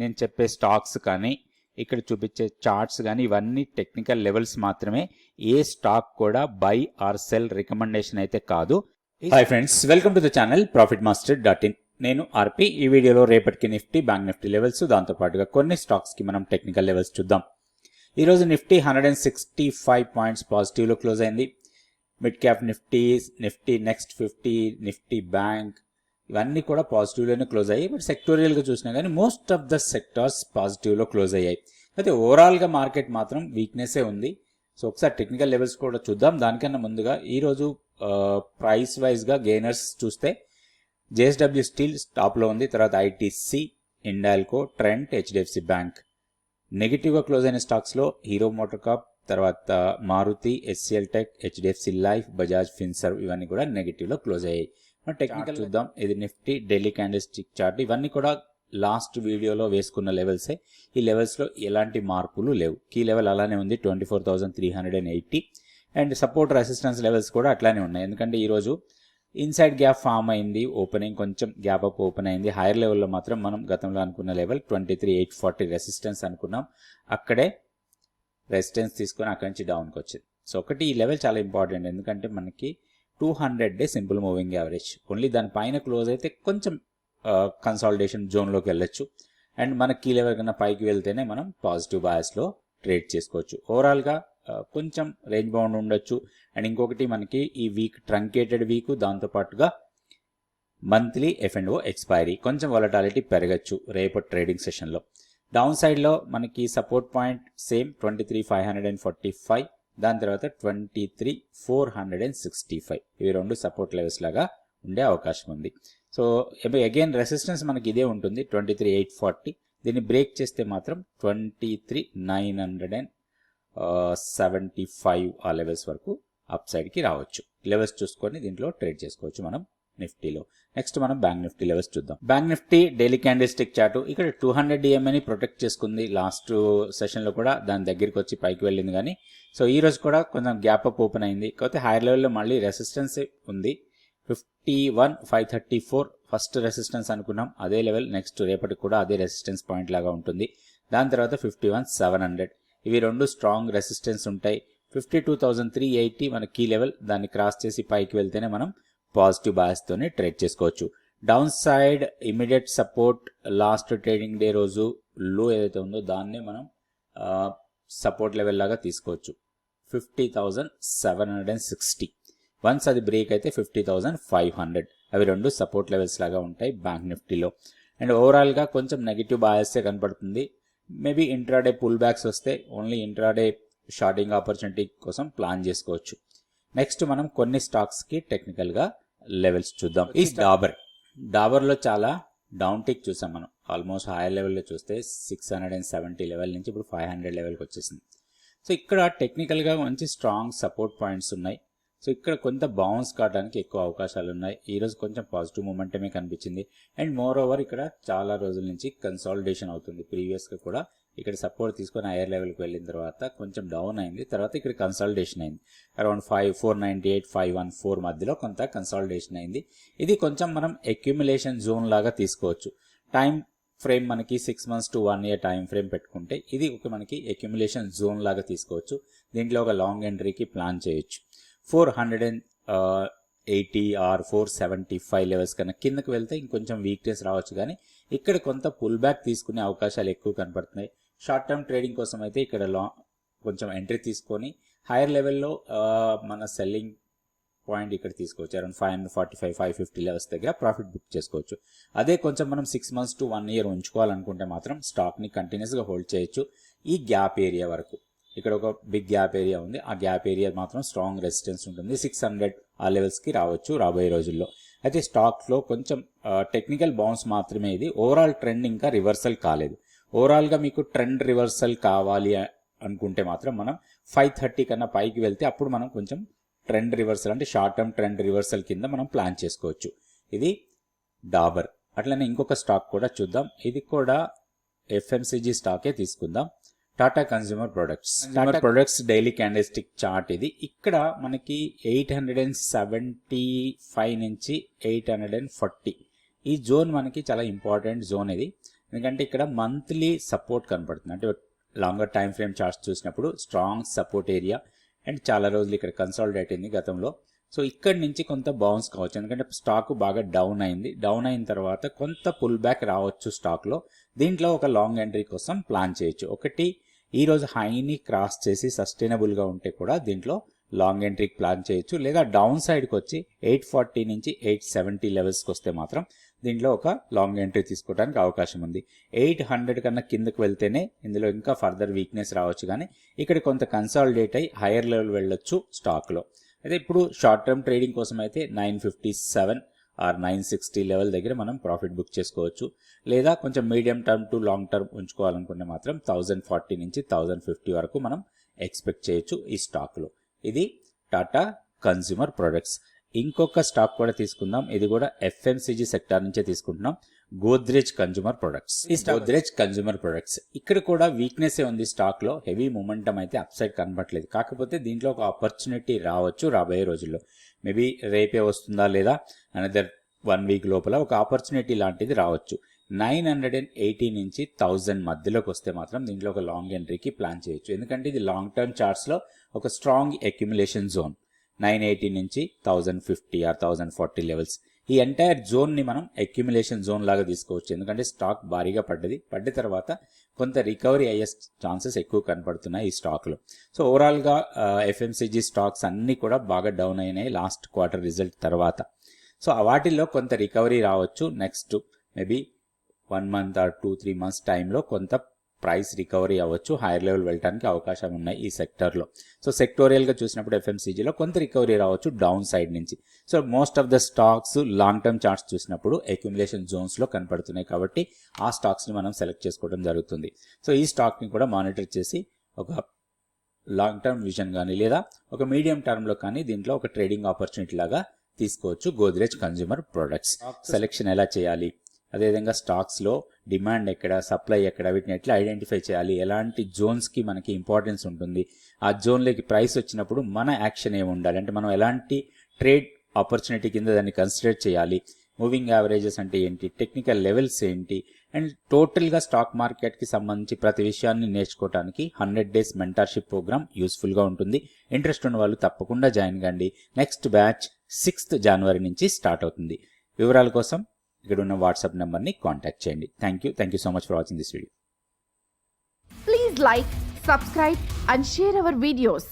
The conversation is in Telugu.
నేను చెప్పే స్టాక్స్ కానీ ఇక్కడ చూపించే చార్ట్స్ కానీ ఇవన్నీ టెక్నికల్ లెవెల్స్ మాత్రమే. ఏ స్టాక్ కూడా బై ఆర్ సెల్ రికమెండేషన్ అయితే కాదు. Hi friends welcome to the channel profit master dot in నేను ఆర్పి. ఈ వీడియోలో రేపటికి నిఫ్టీ బ్యాంక్ నిఫ్టీ లెవెల్స్ దాంతో పాటుగా కొన్ని స్టాక్స్కి మనం టెక్నికల్ లెవెల్స్ చూద్దాం. ఈ రోజు Nifty hundred and sixty five points పాజిటివ్లో close అయింది. Mid cap Nifty Nifty next fifty Nifty bank ఇవన్నీ కూడా పాజిటివ్లోనే క్లోజ్ అయ్యాయి. బట్ సెక్టోరియల్గా చూసినా కానీ మోస్ట్ ఆఫ్ ద సెక్టార్స్ పాజిటివ్లో క్లోజ్ అయ్యాయి. అయితే ఓవరాల్గా మార్కెట్ మాత్రం వీక్నెస్సే ఉంది. సో ఒకసారి టెక్నికల్ లెవెల్స్ కూడా చూద్దాం. దానికన్నా ముందుగా ఈరోజు ప్రైస్ వైజ్గా గెయినర్స్ చూస్తే జేఎస్డబ్ల్యూ స్టీల్ టాప్లో ఉంది. తర్వాత ITC Hindalco Trent HDFC bank. నెగిటివ్గా క్లోజ్ అయిన స్టాక్స్లో హీరో మోటార్ కాప్ తర్వాత Maruti SCL tech HDFC life Bajaj Finserv ఇవన్నీ కూడా నెగిటివ్లో క్లోజ్ అయ్యాయి. మనం టెక్నికల్ చూద్దాం. ఇది Nifty daily candle stick chart ఇవన్నీ కూడా లాస్ట్ వీడియోలో వేసుకున్న లెవెల్సే ఈ లెవెల్స్లో ఎలాంటి మార్పులు లేవు. కీ లెవెల్ అలానే ఉంది twenty four thousand three hundred and eighty and support resistance levels కూడా అట్లానే ఉన్నాయి. ఎందుకంటే ఈరోజు ఇన్సైడ్ గ్యాప్ ఫామ్ అయింది ఓపెనింగ్ కొంచెం గ్యాప్ అప్ ఓపెన్ అయింది. హైయర్ లెవెల్లో మాత్రం మనం గతంలో అనుకున్న level twenty three eight forty resistance అనుకున్నాం. అక్కడే రెసిస్టెన్స్ తీసుకొని అక్కడి నుంచి డౌన్కి వచ్చింది సో ఒకటి ఈ లెవెల్ చాలా ఇంపార్టెంట్. ఎందుకంటే మనకి two hundred day simple moving average. Only దాని పైన క్లోజ్ అయితే కొంచెం కన్సాలిడేషన్ జోన్లోకి వెళ్ళొచ్చు. అండ్ మన కీ లెవెల్ కన్నా పైకి వెళ్తేనే మనం పాజిటివ్ బయాస్లో ట్రేడ్ చేసుకోవచ్చు. ఓవరాల్గా కొంచెం రేంజ్ బౌండ్ ఉండొచ్చు. అండ్ ఇంకొకటి మనకి ఈ వీక్ ట్రంకేటెడ్ వీక్ దాంతోపాటుగా monthly F and O expiry. కొంచెం వాలటాలిటీ పెరగచ్చు రేపటి ట్రేడింగ్ సెషన్లో. డౌన్ సైడ్లో మనకి support point same twenty three five hundred and forty five దాని తర్వాత twenty three four hundred and sixty five ఇవి రెండు సపోర్ట్ లెవెల్స్ లాగా ఉండే అవకాశం ఉంది. సో అగైన్ రెసిస్టెన్స్ మనకి ఇదే ఉంటుంది ట్వంటీ త్రీ ఎయిట్ ఫార్టీ దీన్ని బ్రేక్ చేస్తే మాత్రం twenty three nine hundred and seventy five ఆ లెవెల్స్ వరకు అప్ సైడ్కి రావచ్చు. లెవెల్స్ చూసుకొని దీంట్లో ట్రేడ్ చేసుకోవచ్చు మనం. నిఫ్టీలో. నెక్స్ట్ మనం బ్యాంక్ నిఫ్టీ లెవెల్స్ చూద్దాం. Bank Nifty daily candle stick chart ఇక్కడ టూ హండ్రెడ్ డిఎంఏని ప్రొటెక్ట్ చేసుకుంది లాస్ట్ సెషన్లో కూడా దాని దగ్గరికి వచ్చి పైకి వెళ్ళింది కానీ సో ఈ రోజు కూడా కొంచెం గ్యాప్ అప్ ఓపెన్ అయింది. కాకపోతే హైయర్ లెవెల్లో మళ్ళీ రెసిస్టెన్స్ ఉంది. Fifty one five thirty four first resistance అనుకున్నాం. అదే లెవెల్ నెక్స్ట్ రేపటికి కూడా అదే రెసిస్టెన్స్ పాయింట్ లాగా ఉంటుంది. దాని తర్వాత ఫిఫ్టీ వన్ సెవెన్ హండ్రెడ్ ఇవి రెండు స్ట్రాంగ్ రెసిస్టెన్స్ ఉంటాయి. Fifty two thousand three eighty మన కీ లెవెల్ దాన్ని క్రాస్ చేసి పైకి వెళ్తేనే మనం పాజిటివ్ బాయస్తోనే ట్రేడ్ చేసుకోవచ్చు. Down side immediate support last trading day రోజు లో ఏదైతే ఉందో దాన్నే మనం సపోర్ట్ లెవెల్ లాగా తీసుకోవచ్చు. Fifty thousand seven hundred and sixty. Once అది బ్రేక్ అయితే ఫిఫ్టీ థౌజండ్ ఫైవ్ హండ్రెడ్. అవి రెండు సపోర్ట్ లెవెల్స్ లాగా ఉంటాయి బ్యాంక్ నిఫ్టీలో. అండ్ ఓవరాల్గా కొంచెం నెగిటివ్ బాయస్తే కనపడుతుంది. మేబీ ఇంట్రాడే పుల్ బ్యాక్స్ వస్తే ఓన్లీ ఇంట్రాడే షార్టింగ్ ఆపర్చునిటీ కోసం ప్లాన్ చేసుకోవచ్చు. నెక్స్ట్ మనం కొన్ని స్టాక్స్కి టెక్నికల్గా లెవెల్స్ చూద్దాం. ఈ డాబర్. డాబర్లో చాలా డౌన్ టిక్ చూసాం మనం. ఆల్మోస్ట్ హైయర్ లెవెల్లో చూస్తే six hundred and seventy level నుంచి ఇప్పుడు ఫైవ్ హండ్రెడ్ లెవెల్కి వచ్చేసింది. సో ఇక్కడ టెక్నికల్గా మంచి స్ట్రాంగ్ సపోర్ట్ పాయింట్స్ ఉన్నాయి. సో ఇక్కడ కొంత బౌన్స్ కావడానికి ఎక్కువ అవకాశాలు ఉన్నాయి. ఈ రోజు కొంచెం పాజిటివ్ మూమెంటమే కనిపించింది. అండ్ మోర్ ఓవర్ ఇక్కడ చాలా రోజుల నుంచి కన్సాలిడేషన్ అవుతుంది. ప్రీవియస్గా కూడా ఇక్కడ సపోర్ట్ తీసుకొని హైయర్ లెవెల్కి వెళ్ళిన తర్వాత కొంచెం డౌన్ అయింది. తర్వాత ఇక్కడ కన్సాలిడేషన్ అయింది. Around five four ninety eight five one four మధ్యలో కొంత కన్సాలిడేషన్ అయింది. ఇది కొంచెం మనం అక్యుములేషన్ జోన్ లాగా తీసుకోవచ్చు. టైం ఫ్రేమ్ మనకి six months to one year time frame పెట్టుకుంటే ఇది ఒక మనకి అక్యుములేషన్ జోన్ లాగా తీసుకోవచ్చు. దీంట్లో ఒక లాంగ్ ఎంట్రీకి ప్లాన్ చేయొచ్చు. Four hundred and eighty or four seventy five levels కన్నా కిందకి వెళ్తే ఇంకొంచెం వీక్నెస్ రావచ్చు. కానీ ఇక్కడ కొంత పుల్ బ్యాక్ తీసుకునే అవకాశాలు ఎక్కువ కనపడుతున్నాయి. షార్ట్ టర్మ్ ట్రేడింగ్ కోసం అయితే ఇక్కడ లా కొంచెం ఎంట్రీ తీసుకొని హైయర్ లెవెల్లో మన సెల్లింగ్ పాయింట్ ఇక్కడ తీసుకోవచ్చు. Around five hundred forty five five fifty levels దగ్గర ప్రాఫిట్ బుక్ చేసుకోవచ్చు. అదే కొంచెం మనం six months to one year ఉంచుకోవాలనుకుంటే మాత్రం స్టాక్ని కంటిన్యూస్గా హోల్డ్ చేయొచ్చు. ఈ గ్యాప్ ఏరియా వరకు. ఇక్కడ ఒక బిగ్ గ్యాప్ ఏరియా ఉంది. ఆ గ్యాప్ ఏరియా మాత్రం స్ట్రాంగ్ రెసిస్టెన్స్ ఉంటుంది. సిక్స్ హండ్రెడ్ ఆ లెవెల్స్కి రావచ్చు రాబోయే రోజుల్లో. అయితే స్టాక్లో కొంచెం టెక్నికల్ బౌన్స్ మాత్రమే ఇది. ఓవరాల్ ట్రెండ్ ఇంకా రివర్సల్ కాలేదు. ఓవరాల్గా మీకు ట్రెండ్ రివర్సల్ కావాలి అనుకుంటే మాత్రం మనం ఫైవ్ థర్టీ కన్నా పైకి వెళ్తే అప్పుడు మనం కొంచెం ట్రెండ్ రివర్సల్ అంటే షార్ట్ టర్మ్ ట్రెండ్ రివర్సల్ కింద మనం ప్లాన్ చేసుకోవచ్చు. ఇది డాబర్. అట్లనే ఇంకొక స్టాక్ కూడా చూద్దాం. ఇది కూడా ఎఫ్ఎంసీజీ స్టాకే తీసుకుందాం. Tata consumer products. Tata products. Daily candlestick chart ఇది. ఇక్కడ మనకి eight hundred and seventy five నుంచి ఎయిట్ హండ్రెడ్ అండ్ ఫార్టీ. ఈ జోన్ మనకి చాలా ఇంపార్టెంట్ జోన్ ఇది. ఎందుకంటే ఇక్కడ మంత్లీ సపోర్ట్ కనపడుతుంది. అంటే లాంగర్ టైం ఫ్రేమ్ చార్ట్స్ చూసినప్పుడు స్ట్రాంగ్ సపోర్ట్ ఏరియా అండ్ చాలా రోజులు ఇక్కడ కన్సాలిడేట్ అయింది గతంలో. సో ఇక్కడి నుంచి కొంత బౌన్స్ కావచ్చు. ఎందుకంటే స్టాక్ బాగా డౌన్ అయింది. డౌన్ అయిన తర్వాత కొంత పుల్ బ్యాక్ రావచ్చు స్టాక్లో దీంట్లో ఒక లాంగ్ ఎంట్రీ కోసం ప్లాన్ చేయొచ్చు. ఒకటి ఈరోజు హైని క్రాస్ చేసి సస్టైనబుల్గా ఉంటే కూడా దీంట్లో లాంగ్ ఎంట్రీకి ప్లాన్ చేయొచ్చు. లేదా డౌన్ సైడ్కి వచ్చి ఎయిట్ ఫార్టీ నుంచి ఎయిట్ సెవెంటీ లెవెల్స్కి వస్తే మాత్రం దీంట్లో ఒక లాంగ్ ఎంట్రీ తీసుకోవడానికి అవకాశం ఉంది. ఎయిట్ హండ్రెడ్ కన్నా కిందకు వెళ్తేనే ఇందులో ఇంకా ఫర్దర్ వీక్నెస్ రావచ్చు కానీ ఇక్కడ కొంత కన్సాలిడేట్ అయ్యి హైయర్ లెవెల్ వెళ్ళొచ్చు స్టాక్లో అయితే ఇప్పుడు షార్ట్ టర్మ్ ట్రేడింగ్ కోసం అయితే nine fifty seven or nine sixty level దగ్గర మనం ప్రాఫిట్ బుక్ చేసుకోవచ్చు. లేదా కొంచెం medium term to long term ఉంచుకోవాలనుకుంటే మాత్రం థౌజండ్ ఫార్టీ నుంచి థౌజండ్ ఫిఫ్టీ వరకు మనం ఎక్స్పెక్ట్ చేయొచ్చు ఈ స్టాక్లో ఇది టాటా కన్స్యూమర్ ప్రొడక్ట్స్ ఇంకొక స్టాక్ కూడా తీసుకుందాం. ఇది కూడా ఎఫ్ఎంసీజీ సెక్టార్ నుంచే తీసుకుంటున్నాం. గోద్రేజ్ కన్జ్యూమర్ ప్రొడక్ట్స్ ఈ గోద్రేజ్ కన్జ్యూమర్ ప్రొడక్ట్స్ ఇక్కడ కూడా వీక్నెస్ ఉంది స్టాక్లో. హెవీ మూమెంటం అయితే అప్ సైడ్ కనబట్లేదు కాకపోతే దీంట్లో ఒక ఆపర్చునిటీ రావచ్చు రాబోయే రోజుల్లో. మేబీ రేపే వస్తుందా లేదా? అనదర్ వన్ వీక్ లోపల ఒక ఆపర్చునిటీ లాంటిది రావచ్చు. నైన్ హండ్రెడ్ అండ్ ఎయిటీ నుంచి థౌజండ్ మధ్యలోకి వస్తే మాత్రం దీంట్లో ఒక లాంగ్ ఎంట్రీకి ప్లాన్ చేయొచ్చు. ఎందుకంటే ఇది లాంగ్ టర్మ్ చార్ట్స్లో ఒక strong accumulation zone nine eighty నుంచి thousand fifty or thousand forty levels. ఈ ఎంటైర్ జోన్ని మనం అక్యుములేషన్ జోన్ లాగా తీసుకోవచ్చు. ఎందుకంటే స్టాక్ భారీగా పడ్డది. పడ్డ తర్వాత కొంత రికవరీ అయ్యే ఛాన్సెస్ ఎక్కువ కనపడుతున్నాయి ఈ స్టాక్లో సో ఓవరాల్గా ఎఫ్ఎంసీజీ స్టాక్స్ అన్నీ కూడా బాగా డౌన్ అయినాయి లాస్ట్ క్వార్టర్ రిజల్ట్ తర్వాత. సో వాటిల్లో కొంత రికవరీ రావచ్చు. Next maybe one month or two three months టైంలో కొంత ప్రైస్ రికవరీ అవ్వచ్చు హైయర్ లెవెల్ వెళ్ళడానికి అవకాశం ఉన్నాయి ఈ సెక్టర్లో. సో సెక్టోరియల్గా చూసినప్పుడు ఎఫ్ఎంసీజీలో కొంత రికవరీ రావచ్చు డౌన్ సైడ్ నుంచి. So most of the stocks long term charts చూసినప్పుడు అక్యుములేషన్ జోన్స్లో కనపడుతున్నాయి కాబట్టి ఆ స్టాక్స్ని మనం సెలెక్ట్ చేసుకోవడం జరుగుతుంది. సో ఈ స్టాక్ని కూడా మానిటర్ చేసి ఒక లాంగ్ టర్మ్ విజన్ కానీ లేదా ఒక మీడియం టర్మ్లో కానీ దీంట్లో ఒక ట్రేడింగ్ ఆపర్చునిటీ లాగా తీసుకోవచ్చు గోద్రేజ్ కన్జ్యూమర్ ప్రొడక్ట్స్. సెలెక్షన్ ఎలా చేయాలి? అదేవిధంగా స్టాక్స్లో డిమాండ్ ఎక్కడ సప్లై ఎక్కడ వీటిని ఎట్లా ఐడెంటిఫై చేయాలి ఎలాంటి జోన్స్కి మనకి ఇంపార్టెన్స్ ఉంటుంది ఆ జోన్లోకి ప్రైస్ వచ్చినప్పుడు మన యాక్షన్ ఏమి ఉండాలి అంటే మనం ఎలాంటి ట్రేడ్ ఆపర్చునిటీ కింద దాన్ని కన్సిడర్ చేయాలి మూవింగ్ యావరేజెస్ అంటే ఏంటి టెక్నికల్ లెవెల్స్ ఏంటి అండ్ టోటల్గా స్టాక్ మార్కెట్కి సంబంధించి ప్రతి విషయాన్ని నేర్చుకోవడానికి హండ్రెడ్ డేస్ మెంటర్షిప్ ప్రోగ్రామ్ యూస్ఫుల్గా ఉంటుంది. ఇంట్రెస్ట్ ఉన్న వాళ్ళు తప్పకుండా జాయిన్ కండి. నెక్స్ట్ బ్యాచ్ సిక్స్త్ జనవరి నుంచి స్టార్ట్ అవుతుంది. వివరాల కోసం ఇక్కడ ఉన్న వాట్సాప్ నెంబర్ని కాంటాక్ట్ చేయండి. Thank you thank you so much for watching this video please like subscribe and share our videos